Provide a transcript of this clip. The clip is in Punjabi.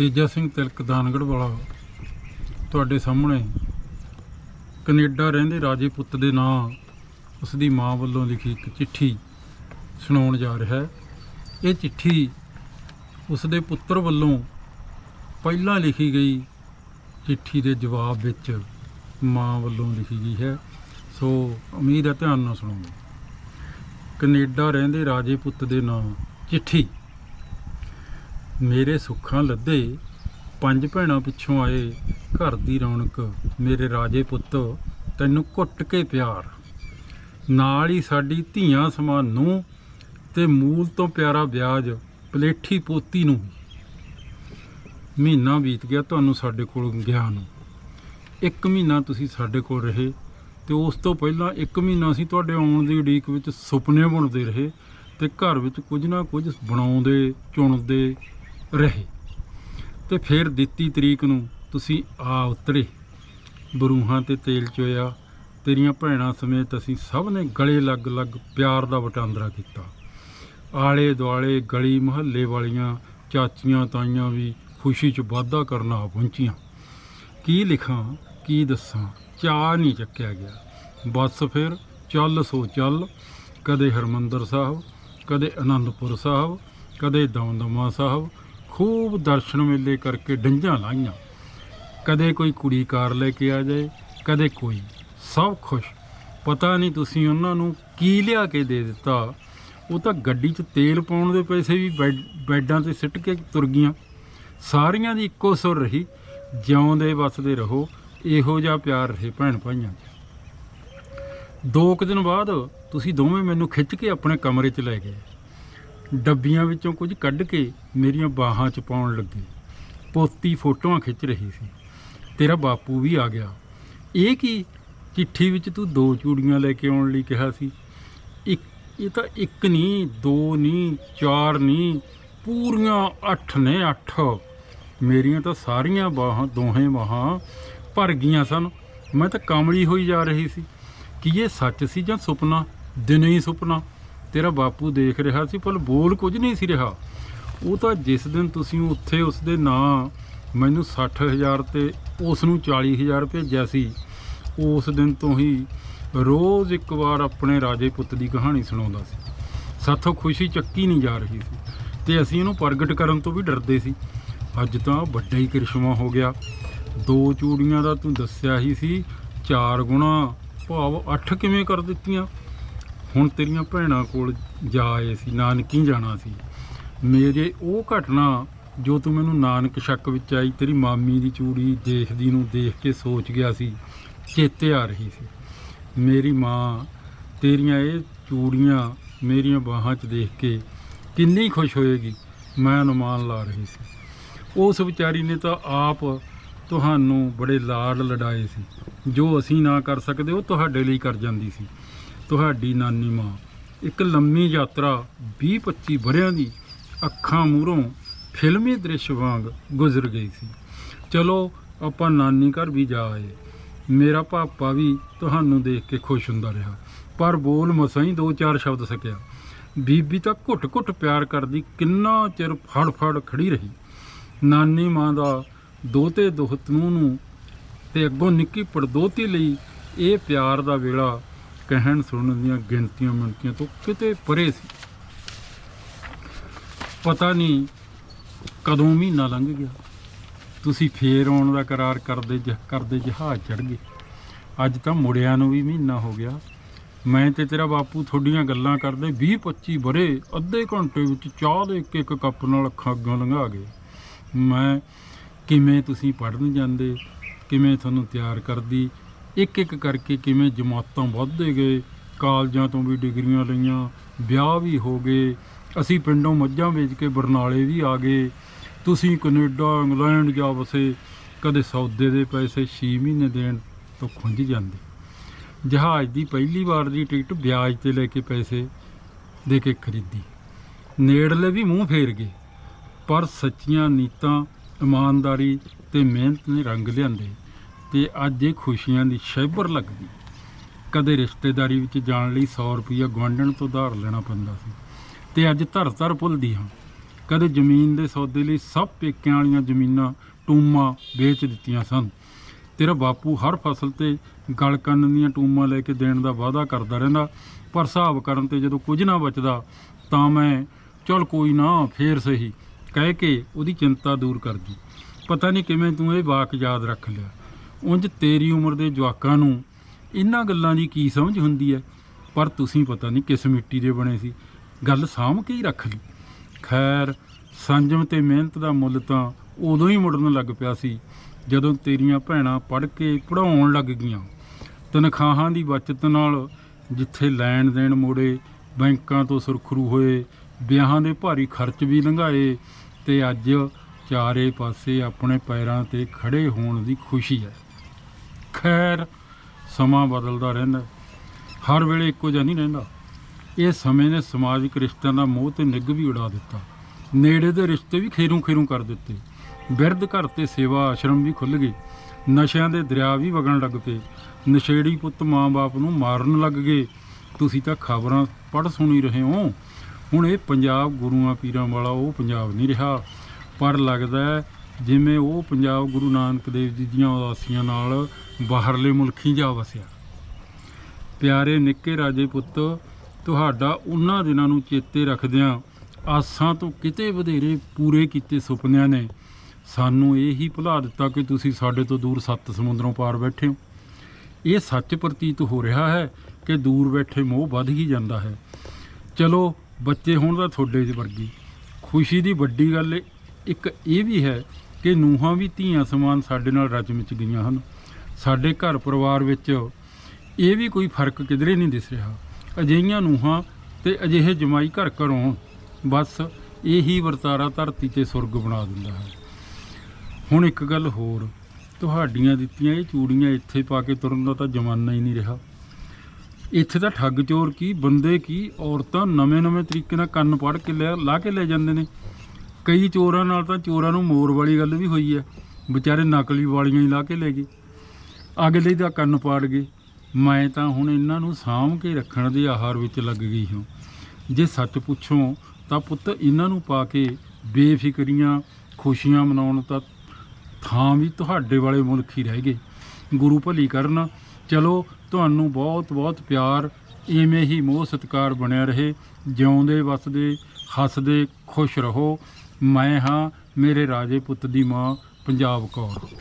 ਤੇਜਾ ਸਿੰਘ ਤਿਲਕ ਦਾਨਗੜ ਵਾਲਾ ਤੁਹਾਡੇ ਸਾਹਮਣੇ ਕੈਨੇਡਾ ਰਹਿੰਦੇ ਰਾਜੇ ਪੁੱਤ ਦੇ ਨਾਂ ਉਸ ਦੀ ਮਾਂ ਵੱਲੋਂ ਲਿਖੀ ਇੱਕ ਚਿੱਠੀ ਸੁਣਾਉਣ ਜਾ ਰਿਹਾ ਹੈ। ਇਹ ਚਿੱਠੀ ਉਸ ਦੇ ਪੁੱਤਰ ਵੱਲੋਂ ਪਹਿਲਾਂ ਲਿਖੀ ਗਈ ਚਿੱਠੀ ਦੇ ਜਵਾਬ ਵਿੱਚ ਮਾਂ ਵੱਲੋਂ ਲਿਖੀ ਗਈ ਹੈ। ਸੋ ਉਮੀਦ ਹੈ ਧਿਆਨ ਨਾਲ ਸੁਣੋਗੇ। ਕੈਨੇਡਾ ਰਹਿੰਦੇ ਰਾਜੇ ਪੁੱਤ ਦੇ ਨਾਂ ਚਿੱਠੀ। ਮੇਰੇ ਸੁੱਖਾਂ ਲੱਦੇ, ਪੰਜ ਭੈਣਾਂ ਪਿੱਛੋਂ ਆਏ, ਘਰ ਦੀ ਰੌਣਕ, ਮੇਰੇ ਰਾਜੇ ਪੁੱਤ, ਤੈਨੂੰ ਘੁੱਟ ਕੇ ਪਿਆਰ। ਨਾਲ ਹੀ ਸਾਡੀ ਧੀਆਂ ਸਮਾਨ ਨੂੰ ਤੇ ਮੂਲ ਤੋਂ ਪਿਆਰਾ ਵਿਆਜ, ਪਲੇਠੀ ਪੋਤੀ ਨੂੰ ਮਹੀਨਾ ਬੀਤ ਗਿਆ ਤੁਹਾਨੂੰ ਸਾਡੇ ਕੋਲ ਗਿਆ ਨੂੰ। ਇੱਕ ਮਹੀਨਾ ਤੁਸੀਂ ਸਾਡੇ ਕੋਲ ਰਹੇ, ਤੇ ਉਸ ਤੋਂ ਪਹਿਲਾਂ ਇੱਕ ਮਹੀਨਾ ਅਸੀਂ ਤੁਹਾਡੇ ਆਉਣ ਦੀ ਉਡੀਕ ਵਿੱਚ ਸੁਪਨੇ ਬੁਣਦੇ ਰਹੇ, ਤੇ ਘਰ ਵਿੱਚ ਕੁਝ ਨਾ ਕੁਝ ਬਣਾਉਂਦੇ, ਚੁਣਦੇ ਰਹੇ। ਤੇ ਫਿਰ ਦਿੱਤੀ ਤਰੀਕ ਨੂੰ ਤੁਸੀਂ ਆ ਉਤਰੇ। ਬਰੂਹਾਂ ਤੇ ਤੇਲ ਚੋਇਆ, ਤੇਰੀਆਂ ਭੈਣਾਂ ਸਮੇਤ ਅਸੀਂ ਸਭ ਨੇ ਗਲੇ ਲੱਗ ਲੱਗ ਪਿਆਰ ਦਾ ਵਟਾਂਦਰਾ ਕੀਤਾ। ਆਲੇ ਦੁਆਲੇ ਗਲੀ ਮੁਹੱਲੇ ਵਾਲੀਆਂ ਚਾਚੀਆਂ ਤਾਈਆਂ ਵੀ ਖੁਸ਼ੀ 'ਚ ਵਾਧਾ ਕਰਨ ਆ ਪਹੁੰਚੀਆਂ। ਕੀ ਲਿਖਾਂ, ਕੀ ਦੱਸਾਂ ਚਾਹ ਨਹੀਂ ਚੱਕਿਆ ਗਿਆ। ਬਸ ਫਿਰ ਚੱਲ ਸੋ ਚੱਲ, ਕਦੇ ਹਰਮੰਦਰ ਸਾਹਿਬ, ਕਦੇ ਆਨੰਦਪੁਰ ਸਾਹਿਬ, ਕਦੇ ਦਮਦਮਾ ਸਾਹਿਬ ਖੂਬ ਦਰਸ਼ਨ ਮੇਲੇ ਕਰਕੇ ਡੰਜਾਂ ਲਾਈਆਂ। ਕਦੇ ਕੋਈ ਕੁੜੀ ਕਾਰ ਲੈ ਕੇ ਆ ਜਾਏ, ਕਦੇ ਕੋਈ। ਸਭ ਖੁਸ਼। ਪਤਾ ਨਹੀਂ ਤੁਸੀਂ ਉਹਨਾਂ ਨੂੰ ਕੀ ਲਿਆ ਕੇ ਦੇ ਦਿੱਤਾ। ਉਹ ਤਾਂ ਗੱਡੀ 'ਚ ਤੇਲ ਪਾਉਣ ਦੇ ਪੈਸੇ ਵੀ ਬੈਡ- ਬੈਡਾਂ ਤੇ ਸਿੱਟ ਕੇ ਤੁਰ ਗਈਆਂ। ਸਾਰੀਆਂ ਦੀ ਇੱਕੋ ਸੁਰ ਰਹੀ, ਜਿਉਂਦੇ ਵਸਦੇ ਰਹੋ, ਇਹੋ ਜਿਹਾ ਪਿਆਰ ਰਹੇ ਭੈਣ ਭਾਈਆਂ 'ਚ। ਦੋ ਕੁ ਦਿਨ ਬਾਅਦ ਤੁਸੀਂ ਦੋਵੇਂ ਮੈਨੂੰ ਖਿੱਚ ਕੇ ਆਪਣੇ ਕਮਰੇ 'ਚ ਲੈ ਗਏ। ਡੱਬੀਆਂ ਵਿੱਚੋਂ ਕੁਝ ਕੱਢ ਕੇ ਮੇਰੀਆਂ ਬਾਹਾਂ 'ਚ ਪਾਉਣ ਲੱਗੇ। ਪੋਤੀ ਫੋਟੋਆਂ ਖਿੱਚ ਰਹੀ ਸੀ। ਤੇਰਾ ਬਾਪੂ ਵੀ ਆ ਗਿਆ। ਇਹ ਕੀ ਚਿੱਠੀ ਵਿੱਚ ਤੂੰ ਦੋ ਚੂੜੀਆਂ ਲੈ ਕੇ ਆਉਣ ਲਈ ਕਿਹਾ ਸੀ? ਇੱਕ, ਇਹ ਤਾਂ ਇੱਕ ਨਹੀਂ ਦੋ ਨਹੀਂ ਚਾਰ ਨਹੀਂ ਪੂਰੀਆਂ ਅੱਠ ਨੇ ਅੱਠ। ਮੇਰੀਆਂ ਤਾਂ ਸਾਰੀਆਂ ਬਾਹਾਂ, ਦੋਹੇ ਬਾਹਾਂ ਭਰ ਗਈਆਂ ਸਨ। ਮੈਂ ਤਾਂ ਕਮਲੀ ਹੋਈ ਜਾ ਰਹੀ ਸੀ। ਕੀ ਇਹ ਸੱਚ ਸੀ ਜਾਂ ਸੁਪਨਾ? ਦਿਨੇ ਹੀ ਸੁਪਨਾ। ਤੇਰਾ ਬਾਪੂ ਦੇਖ ਰਿਹਾ ਸੀ, ਪਰ ਬੋਲ ਕੁਝ ਨਹੀਂ ਸੀ ਰਿਹਾ। ਉਹ ਤਾਂ ਜਿਸ ਦਿਨ ਤੁਸੀਂ ਉੱਥੇ ਉਸ ਦੇ ਨਾਂ, ਮੈਨੂੰ 60000 ਤੇ ਉਸ ਨੂੰ 40000 ਭੇਜਿਆ ਸੀ, ਉਸ ਦਿਨ ਤੋਂ ਹੀ ਰੋਜ਼ ਇੱਕ ਵਾਰ ਆਪਣੇ ਰਾਜੇ ਪੁੱਤ ਦੀ ਕਹਾਣੀ ਸੁਣਾਉਂਦਾ ਸੀ। ਸਾਥੋਂ ਖੁਸ਼ੀ ਚੱਕੀ ਨਹੀਂ ਜਾ ਰਹੀ ਸੀ ਤੇ ਅਸੀਂ ਇਹਨੂੰ ਪ੍ਰਗਟ ਕਰਨ ਤੋਂ ਵੀ ਡਰਦੇ ਸੀ। ਅੱਜ ਤਾਂ ਵੱਡਾ ਹੀ ਕਰਿਸ਼ਮਾ ਹੋ ਗਿਆ। ਦੋ ਚੂੜੀਆਂ ਦਾ ਤੂੰ ਦੱਸਿਆ ਹੀ ਸੀ, ਚਾਰ ਗੁਣਾ, ਭਾਵ ਅੱਠ ਕਿਵੇਂ ਕਰ ਦਿੱਤੀਆਂ? ਹੁਣ ਤੇਰੀਆਂ ਭੈਣਾਂ ਕੋਲ ਜਾ ਆਏ ਸੀ, ਨਾਨਕੀ ਜਾਣਾ ਸੀ। ਮੇਰੇ ਉਹ ਘਟਨਾ ਜੋ ਤੂੰ ਮੈਨੂੰ ਨਾਨਕ ਸ਼ੱਕ ਵਿੱਚ ਆਈ, ਤੇਰੀ ਮਾਮੀ ਦੀ ਚੂੜੀ ਦੇਖਦੀ ਨੂੰ ਦੇਖ ਕੇ ਸੋਚ ਗਿਆ ਸੀ, ਚੇਤੇ ਆ ਰਹੀ ਸੀ। ਮੇਰੀ ਮਾਂ, ਤੇਰੀਆਂ ਇਹ ਚੂੜੀਆਂ ਮੇਰੀਆਂ ਬਾਹਾਂ 'ਚ ਦੇਖ ਕੇ ਕਿੰਨੀ ਖੁਸ਼ ਹੋਏਗੀ, ਮੈਂ ਅਨੁਮਾਨ ਲਾ ਰਹੀ ਸੀ। ਉਸ ਵਿਚਾਰੀ ਨੇ ਤਾਂ ਆਪ ਤੁਹਾਨੂੰ ਬੜੇ ਲਾੜ ਲੜਾਏ ਸੀ। ਜੋ ਅਸੀਂ ਨਾ ਕਰ ਸਕਦੇ, ਉਹ ਤੁਹਾਡੇ ਲਈ ਕਰ ਜਾਂਦੀ ਸੀ। ਤੁਹਾਡੀ ਨਾਨੀ ਮਾਂ। ਇੱਕ ਲੰਮੀ ਯਾਤਰਾ 20-25 ਵਰਿਆਂ ਦੀ ਅੱਖਾਂ ਮੂਹਰੋਂ ਫਿਲਮੀ ਦ੍ਰਿਸ਼ ਵਾਂਗ ਗੁਜ਼ਰ ਗਈ ਸੀ। ਚਲੋ, ਆਪਾਂ ਨਾਨੀ ਘਰ ਵੀ ਜਾ ਆਏ। ਮੇਰਾ ਪਾਪਾ ਵੀ ਤੁਹਾਨੂੰ ਦੇਖ ਕੇ ਖੁਸ਼ ਹੁੰਦਾ ਰਿਹਾ। ਪਰ ਬੋਲ ਮਸਾਂ ਹੀ ਦੋ ਚਾਰ ਸ਼ਬਦ ਸਕਿਆ। ਬੀਬੀ ਤਾਂ ਘੁੱਟ-ਘੁੱਟ ਪਿਆਰ ਕਰਦੀ ਕਿੰਨਾ ਚਿਰ ਫੜ-ਫੜ ਖੜੀ ਰਹੀ। ਨਾਨੀ ਮਾਂ ਦਾ ਦੋਤੇ ਦੋਹਤ ਨੂੰ ਨੂੰ ਤੇ ਅੱਗੋਂ ਨਿੱਕੀ ਪੜਦੋਤੀ ਲਈ ਇਹ ਪਿਆਰ ਦਾ ਵੇਲਾ ਕਹਿਣ ਸੁਣਨ ਦੀਆਂ ਗਿਣਤੀਆਂ ਮਿੰਟੀਆਂ ਤੋਂ ਕਿਤੇ ਪਰੇ ਸੀ। ਪਤਾ ਨਹੀਂ ਕਦੋਂ ਮਹੀਨਾ ਲੰਘ ਗਿਆ। ਤੁਸੀਂ ਫੇਰ ਆਉਣ ਦਾ ਕਰਾਰ ਕਰਦੇ ਜ- ਕਰਦੇ ਜਹਾਜ਼ ਚੜ ਗਏ। ਅੱਜ ਤਾਂ ਮੁੜਿਆਂ ਨੂੰ ਵੀ ਮਹੀਨਾ ਹੋ ਗਿਆ। ਮੈਂ ਤੇ ਤੇਰਾ ਬਾਪੂ ਤੁਹਾਡੀਆਂ ਗੱਲਾਂ ਕਰਦੇ 20 25 ਬਰੇ ਅੱਧੇ ਘੰਟੇ ਵਿੱਚ ਚਾਹ ਦੇ ਇੱਕ ਇੱਕ ਕੱਪ ਨਾਲ ਅੱਖਾਂ ਅੱਗੋਂ ਲੰਘਾ ਗਏ। ਮੈਂ ਕਿਵੇਂ ਤੁਸੀਂ ਪੜ੍ਹਨ ਜਾਂਦੇ? ਕਿਵੇਂ ਤੁਹਾਨੂੰ ਤਿਆਰ ਕਰਦੀ? ਇੱਕ ਇੱਕ ਕਰਕੇ ਕਿਵੇਂ ਜਮਾਤਾਂ ਵੱਧਦੇ ਗਏ, ਕਾਲਜਾਂ ਤੋਂ ਵੀ ਡਿਗਰੀਆਂ ਲਈਆਂ, ਵਿਆਹ ਵੀ ਹੋ ਗਏ, ਅਸੀਂ ਪਿੰਡੋਂ ਮੱਝਾਂ ਵੇਚ ਕੇ ਬਰਨਾਲੇ ਵੀ ਆ ਗਏ। ਤੁਸੀਂ ਕੈਨੇਡਾ, ਇੰਗਲੈਂਡ ਜਾ ਵਸੇ, ਕਦੇ ਸੌਦੇ ਦੇ ਪੈਸੇ 6 ਮਹੀਨੇ ਦੇਣ ਤੋਂ ਖੁੰਝ ਜਾਂਦੇ। ਜਹਾਜ਼ ਦੀ ਪਹਿਲੀ ਵਾਰ ਦੀ ਟਿਕਟ ਵਿਆਜ ਤੇ ਲੈ ਕੇ ਪੈਸੇ ਦੇ ਕੇ ਖਰੀਦੀ। ਨੇੜਲੇ ਵੀ ਮੂੰਹ ਫੇਰ ਗਏ, ਪਰ ਸੱਚੀਆਂ ਨੀਤਾਂ, ਇਮਾਨਦਾਰੀ ਤੇ ਮਿਹਨਤ ਨੇ ਰੰਗ ਲਿਆਂਦੇ। ਤੇ ਅੱਜ ਇਹ ਖੁਸ਼ੀਆਂ ਦੀ ਸ਼ੈਬਰ ਲੱਗਦੀ। ਕਦੇ ਰਿਸ਼ਤੇਦਾਰੀ ਵਿੱਚ ਜਾਣ ਲਈ 100 ਰੁਪਈਆ ਗੁਆਂਢਣ ਤੋਂ ਉਧਾਰ ਲੈਣਾ ਪੈਂਦਾ ਸੀ। ਤੇ ਅੱਜ ਧਰ ਧਰ ਭੁੱਲਦੀ ਹਾਂ। ਕਦੇ ਜ਼ਮੀਨ ਦੇ ਸੌਦੇ ਲਈ ਸਭ ਪੇਕਿਆਂ ਵਾਲੀਆਂ ਜ਼ਮੀਨਾਂ ਟੂਮਾਂ ਵੇਚ ਦਿੱਤੀਆਂ ਸਨ। ਤੇਰਾ ਬਾਪੂ ਹਰ ਫਸਲ ਤੇ ਗਲ ਕੰਨ ਦੀਆਂ ਟੂਮਾਂ ਲੈ ਕੇ ਦੇਣ ਦਾ ਵਾਅਦਾ ਕਰਦਾ ਰਹਿੰਦਾ। ਪਰ ਹਿਸਾਬ ਕਰਨ ਤੇ ਜਦੋਂ ਕੁਝ ਨਾ ਬਚਦਾ, ਤਾਂ ਮੈਂ, ਚਲ ਕੋਈ ਨਾ, ਫੇਰ ਸਹੀ। ਕਹਿ ਕੇ ਉਹਦੀ ਚਿੰਤਾ ਦੂਰ ਕਰਦੀ। ਪਤਾ ਨਹੀਂ ਕਿਵੇਂ ਤੂੰ ਇਹ ਵਾਕ ਯਾਦ ਰੱਖ ਲਿਆ। ਉਂਝ ਤੇਰੀ ਉਮਰ ਦੇ ਜਵਾਕਾਂ ਨੂੰ ਇਹਨਾਂ ਗੱਲਾਂ ਦੀ ਕੀ ਸਮਝ ਹੁੰਦੀ ਹੈ? ਪਰ ਤੁਸੀਂ ਪਤਾ ਨਹੀਂ ਕਿਸ ਮਿੱਟੀ ਦੇ ਬਣੇ ਸੀ। ਗੱਲ ਸਾਂਭ ਕੇ ਹੀ ਰੱਖ ਲਈ। ਖੈਰ, ਸੰਜਮ ਤੇ ਮਿਹਨਤ ਦਾ ਮੁੱਲ ਤਾਂ ਉਦੋਂ ਹੀ ਮੁੜਨ ਲੱਗ ਪਿਆ ਸੀ, ਜਦੋਂ ਤੇਰੀਆਂ ਭੈਣਾਂ ਪੜ੍ਹ ਕੇ ਪੜਾਉਣ ਲੱਗ ਗਈਆਂ। ਤਨਖਾਹਾਂ ਦੀ ਬਚਤ ਨਾਲ ਜਿੱਥੇ ਲੈਣ ਦੇਣ ਮੋੜੇ, ਬੈਂਕਾਂ ਤੋਂ ਸੁਰਖਰੂ ਹੋਏ, ਵਿਆਹਾਂ ਦੇ ਭਾਰੀ ਖਰਚ ਵੀ ਲੰਘਾਏ, ਤੇ ਅੱਜ ਚਾਰੇ ਪਾਸੇ ਆਪਣੇ ਪੈਰਾਂ ਤੇ ਖੜੇ ਹੋਣ ਦੀ ਖੁਸ਼ੀ ਹੈ। ਖੈਰ ਸਮਾਂ ਬਦਲਦਾ ਰਹਿੰਦਾ ਹਰ ਵੇਲੇ ਇੱਕੋ ਜਿਹਾ ਨਹੀਂ ਰਹਿੰਦਾ। ਇਹ ਸਮੇਂ ਨੇ ਸਮਾਜਿਕ ਰਿਸ਼ਤਿਆਂ ਦਾ ਮੋਹ ਤੇ ਨਿੱਘ ਵੀ ਉਡਾ ਦਿੱਤਾ। ਨੇੜੇ ਦੇ ਰਿਸ਼ਤੇ ਵੀ ਖੇਰੂ ਖੇਰੂ ਕਰ ਦਿੱਤੇ। ਬਿਰਧ ਘਰ ਤੇ ਸੇਵਾ ਆਸ਼ਰਮ ਵੀ ਖੁੱਲ ਗਏ। ਨਸ਼ਿਆਂ ਦੇ ਦਰਿਆ ਵੀ ਵਗਣ ਲੱਗ ਪਏ। ਨਸ਼ੇੜੀ ਪੁੱਤ ਮਾਂ-ਬਾਪ ਨੂੰ ਮਾਰਨ ਲੱਗ ਗਏ। ਤੁਸੀਂ ਤਾਂ ਖਬਰਾਂ ਪੜ੍ਹ ਸੁਣੀ ਰਹੇ ਹੋ। ਹੁਣ ਇਹ ਪੰਜਾਬ ਗੁਰੂਆਂ, ਪੀਰਾਂ ਵਾਲਾ ਉਹ ਪੰਜਾਬ ਨਹੀਂ ਰਿਹਾ। ਪਰ ਲੱਗਦਾ ਜਿਵੇਂ ਉਹ ਪੰਜਾਬ ਗੁਰੂ ਨਾਨਕ ਦੇਵ ਜੀ ਦੀਆਂ ਉਦਾਸੀਆਂ ਨਾਲ ਬਾਹਰਲੇ ਮੁਲਕੀ ਜਾ ਵਸਿਆ। ਪਿਆਰੇ ਨਿੱਕੇ ਰਾਜੇ ਪੁੱਤ, ਤੁਹਾਡਾ ਉਹਨਾਂ ਦਿਨਾਂ ਨੂੰ ਚੇਤੇ ਰੱਖਦਿਆਂ ਆਸਾਂ ਤੋਂ ਕਿਤੇ ਵਧੇਰੇ ਪੂਰੇ ਕੀਤੇ ਸੁਪਨਿਆਂ ਨੇ ਸਾਨੂੰ ਇਹ ਹੀ ਭੁਲਾ ਦਿੱਤਾ ਕਿ ਤੁਸੀਂ ਸਾਡੇ ਤੋਂ ਦੂਰ ਸੱਤ ਸਮੁੰਦਰੋਂ ਪਾਰ ਬੈਠੇ ਹੋ। ਇਹ ਸੱਚ ਪ੍ਰਤੀਤ ਹੋ ਰਿਹਾ ਹੈ ਕਿ ਦੂਰ ਬੈਠੇ ਮੋਹ ਵੱਧ ਹੀ ਜਾਂਦਾ ਹੈ। ਚਲੋ, ਬੱਚੇ ਹੋਣ ਦਾ ਤੁਹਾਡੇ ਵਰਗੀ। ਖੁਸ਼ੀ ਦੀ ਵੱਡੀ ਗੱਲ ਇੱਕ ਇਹ ਵੀ ਹੈ ਕਿ ਨੂਹਾਂ ਵੀ ਧੀਆਂ ਸਮਾਨ ਸਾਡੇ ਨਾਲ ਰਚ ਵਿੱਚ ਗਈਆਂ ਹਨ। ਸਾਡੇ ਘਰ ਪਰਿਵਾਰ ਵਿੱਚ ਇਹ ਵੀ ਕੋਈ ਫ਼ਰਕ ਕਿਧਰੇ ਨਹੀਂ ਦਿਸ ਰਿਹਾ। ਅਜਿਹੀਆਂ ਨੂਹਾਂ ਤੇ ਅਜਿਹੇ ਜਮਾਈ ਘਰ ਘਰੋਂ ਬਸ ਇਹੀ ਵਰਤਾਰਾ ਧਰਤੀ ਤੇ ਸੁਰਗ ਬਣਾ ਦਿੰਦਾ ਹੈ। ਹੁਣ ਇੱਕ ਗੱਲ ਹੋਰ, ਤੁਹਾਡੀਆਂ ਦਿੱਤੀਆਂ ਇਹ ਚੂੜੀਆਂ ਇੱਥੇ ਪਾ ਕੇ ਤੁਰਨ ਦਾ ਤਾਂ ਜ਼ਮਾਨਾ ਹੀ ਨਹੀਂ ਰਿਹਾ। ਇੱਥੇ ਤਾਂ ਠੱਗ ਚੋਰ ਕੀ, ਬੰਦੇ ਕੀ, ਔਰਤਾਂ ਨਵੇਂ-ਨਵੇਂ ਤਰੀਕੇ ਨਾਲ ਕੰਨ ਪੜ ਕੇ ਲੈ, ਲਾ ਕੇ ਲੈ ਜਾਂਦੇ ਨੇ। ਕਈ ਚੋਰਾਂ ਨਾਲ ਤਾਂ ਚੋਰਾਂ ਨੂੰ ਮੋਰ ਵਾਲੀ ਗੱਲ ਵੀ ਹੋਈ ਹੈ ਵਿਚਾਰੇ ਨਕਲੀ ਵਾਲੀਆਂ ਹੀ ਲਾ ਕੇ ਲੈ ਗਏ। ਅਗਲੇ ਦਾ ਕੰਨ ਪਾੜ ਗਏ। ਮੈਂ ਤਾਂ ਹੁਣ ਇਹਨਾਂ ਨੂੰ ਸਾਂਭ ਕੇ ਰੱਖਣ ਦੇ ਆਹਾਰ ਵਿੱਚ ਲੱਗ ਗਈ ਹਾਂ। ਜੇ ਸੱਚ ਪੁੱਛੋ ਤਾਂ ਪੁੱਤ ਇਹਨਾਂ ਨੂੰ ਪਾ ਕੇ ਬੇਫਿਕਰੀਆਂ, ਖੁਸ਼ੀਆਂ ਮਨਾਉਣ ਤਾਂ ਥਾਂ ਵੀ ਤੁਹਾਡੇ ਵਾਲੇ ਮੁਲਕ ਹੀ ਰਹਿ ਗਏ। ਗੁਰੂ ਭਲੀ ਕਰਨ, ਚਲੋ ਤੁਹਾਨੂੰ ਬਹੁਤ ਬਹੁਤ ਪਿਆਰ, ਇਵੇਂ ਹੀ ਮੋਹ ਸਤਿਕਾਰ ਬਣਿਆ ਰਹੇ। ਜਿਉਂਦੇ, ਵਸਦੇ, ਹੱਸਦੇ, ਖੁਸ਼ ਰਹੋ। ਮੈਂ ਹਾਂ ਮੇਰੇ ਰਾਜੇ ਪੁੱਤ ਦੀ ਮਾਂ ਪੰਜਾਬ ਕੌਰ।